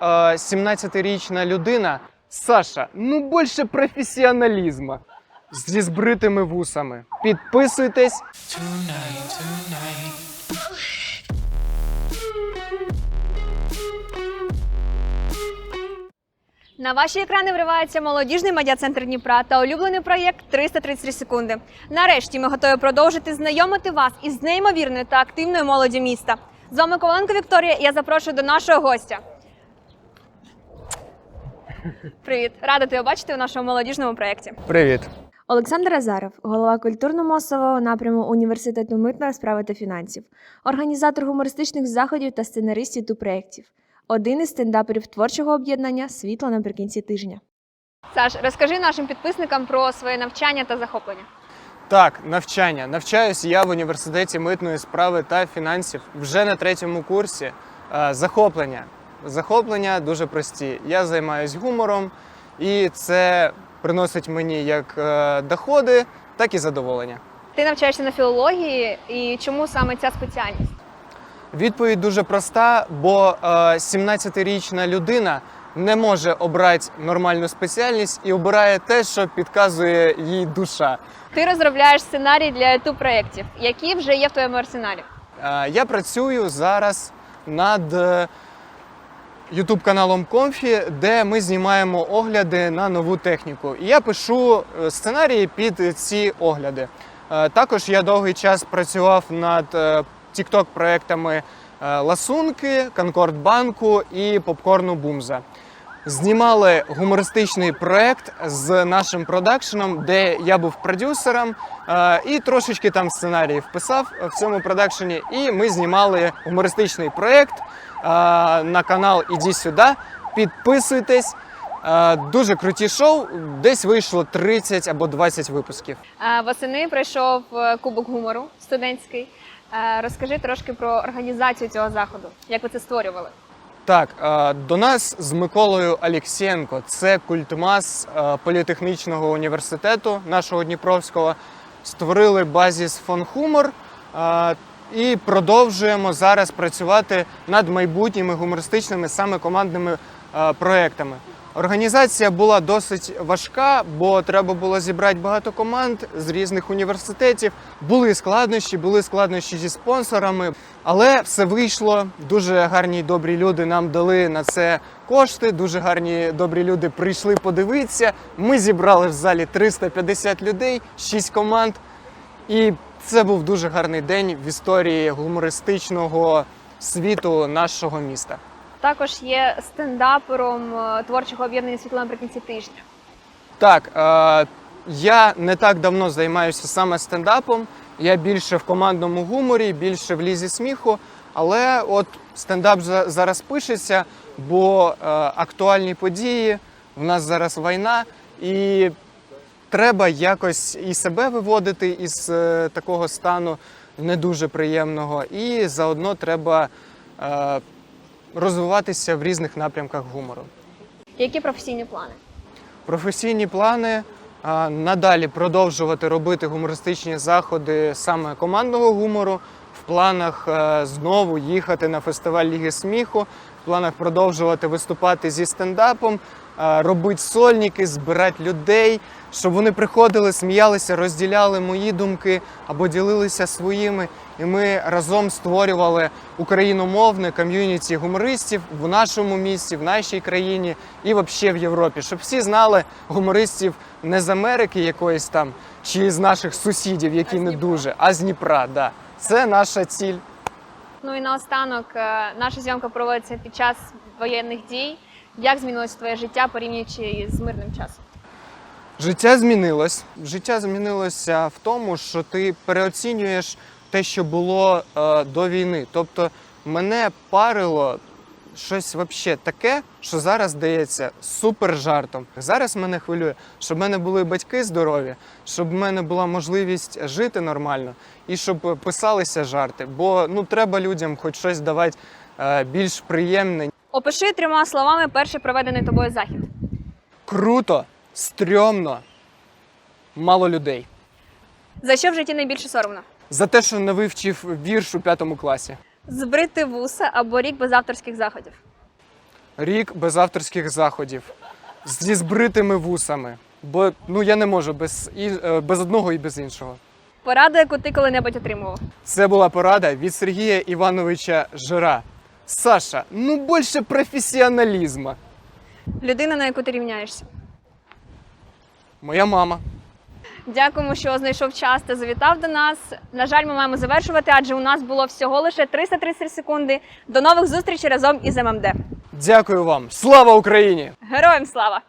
Е, 17-річна людина Саша, ну більше професіоналізму. Зі збритими вусами. Підписуйтесь. На ваші екрани вривається молодіжний медіа-центр Дніпра та улюблений проєкт 333 секунди. Нарешті ми готові продовжити знайомити вас із неймовірною та активною молоді міста. З вами Коваленко Вікторія. і Я запрошую до нашого гостя. Привіт, рада тебе бачити у нашому молодіжному проєкті. Привіт. Олександр Азаров, голова культурно-масового напряму університету митної справи та фінансів, організатор гумористичних заходів та сценарист ютуб проєктів, один із стендаперів творчого об'єднання Світло наприкінці тижня. Саш, розкажи нашим підписникам про своє навчання та захоплення. Так, навчання. Навчаюсь я в університеті митної справи та фінансів вже на третьому курсі. Е, Захоплення. Захоплення дуже прості. Я займаюсь гумором, і це приносить мені як е, доходи, так і задоволення. Ти навчаєшся на філології, і чому саме ця спеціальність? Відповідь дуже проста, бо е, 17-річна людина не може обрати нормальну спеціальність і обирає те, що підказує їй душа. Ти розробляєш сценарій для ютуб проєктів, які вже є в твоєму арсеналі. Е, Я працюю зараз над е, youtube каналом Комфі, де ми знімаємо огляди на нову техніку. І я пишу е, сценарії під ці огляди. Е, Також я довгий час працював над TikTok проектами е, Ласунки, Конкорд Банку і Попкорну Бумза. Знімали гумористичний проект з нашим продакшеном, де я був продюсером е, і трошечки там сценаріїв писав в цьому продакшені. І ми знімали гумористичний проект е, на канал Іді сюди. Підписуйтесь. Е, Дуже круті шоу. Десь вийшло 30 або 20 випусків. Восени пройшов Кубок гумору студентський. Розкажи трошки про організацію цього заходу. Як ви це створювали? Так, до нас з Миколою Алєксєнко, це культмас політехнічного університету нашого Дніпровського. Створили базіс фон хумор е, і продовжуємо зараз працювати над майбутніми гумористичними саме командними проектами. Організація була досить важка, бо треба було зібрати багато команд з різних університетів. Були складнощі, були складнощі зі спонсорами, але все вийшло. Дуже гарні добрі люди нам дали на це кошти. Дуже гарні добрі люди прийшли подивитися. Ми зібрали в залі 350 людей, 6 команд. І це був дуже гарний день в історії гумористичного світу нашого міста. Також є стендапером е, творчого об'єднання світло наприкінці тижня. Так, е, я не так давно займаюся саме стендапом. Я більше в командному гуморі, більше в лізі сміху. Але от стендап зараз пишеться, бо е, актуальні події, в нас зараз війна, і треба якось і себе виводити із е, такого стану не дуже приємного, і заодно треба е, розвиватися в різних напрямках гумору. Які професійні плани? Професійні плани а, надалі продовжувати робити гумористичні заходи саме командного гумору. В планах а, знову їхати на фестиваль Ліги сміху, в планах продовжувати виступати зі стендапом, е, робити сольники, збирати людей, щоб вони приходили, сміялися, розділяли мої думки або ділилися своїми. І ми разом створювали україномовне ком'юніті гумористів в нашому місті, в нашій країні і взагалі в Європі, щоб всі знали гумористів не з Америки якоїсь там чи з наших сусідів, які не дуже, а з Дніпра. Да. Це наша ціль. Ну і наостанок, е, наша зйомка проводиться під час воєнних дій. Як змінилося твоє життя порівнюючи з мирним часом? Життя змінилось. Життя змінилося в тому, що ти переоцінюєш те, що було е, до війни. Тобто мене парило щось вообще таке, що зараз здається супер жартом. Зараз мене хвилює, щоб в мене були батьки здорові, щоб в мене була можливість жити нормально і щоб писалися жарти. Бо ну треба людям хоч щось давати е, більш приємне. Опиши трьома словами перший проведений тобою захід. Круто, стрьомно, мало людей. За що в житті найбільше соромно? За те, що не вивчив вірш у п'ятому класі. Збрити вуса або рік без авторських заходів. Рік без авторських заходів, зі збритими вусами. Бо ну я не можу без, і, е, без одного і без іншого. Порада, яку ти коли-небудь отримував. Це була порада від Сергія Івановича Жира. Саша, ну більше професіоналізму. Людина, на яку ти рівняєшся. Моя мама. Дякуємо, що знайшов час та завітав до нас. На жаль, ми маємо завершувати, адже у нас було всього лише 330 секунди. До нових зустрічей разом із ММД. Дякую вам. Слава Україні! Героям слава!